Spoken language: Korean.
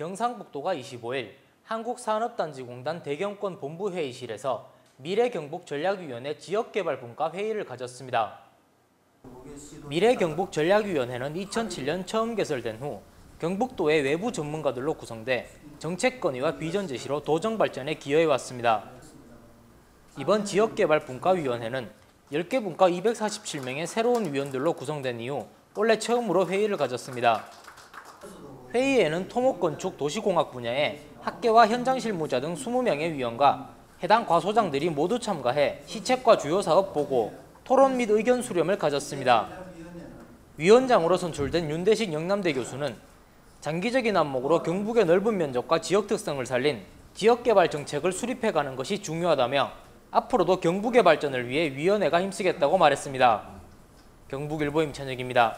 경상북도가 25일 한국산업단지공단 대경권 본부회의실에서 미래경북전략위원회 지역개발분과 회의를 가졌습니다. 미래경북전략위원회는 2007년 처음 개설된 후 경북도의 외부 전문가들로 구성돼 정책 건의와 비전 제시로 도정 발전에 기여해왔습니다. 이번 지역개발분과위원회는 10개 분과 247명의 새로운 위원들로 구성된 이후 올해 처음으로 회의를 가졌습니다. 회의에는 토목건축 도시공학 분야의 학계와 현장 실무자 등 20명의 위원과 해당 과소장들이 모두 참가해 시책과 주요 사업 보고, 토론 및 의견 수렴을 가졌습니다. 위원장으로 선출된 윤대식 영남대 교수는 장기적인 안목으로 경북의 넓은 면적과 지역 특성을 살린 지역개발 정책을 수립해가는 것이 중요하다며 앞으로도 경북의 발전을 위해 위원회가 힘쓰겠다고 말했습니다. 경북일보 임찬혁입니다.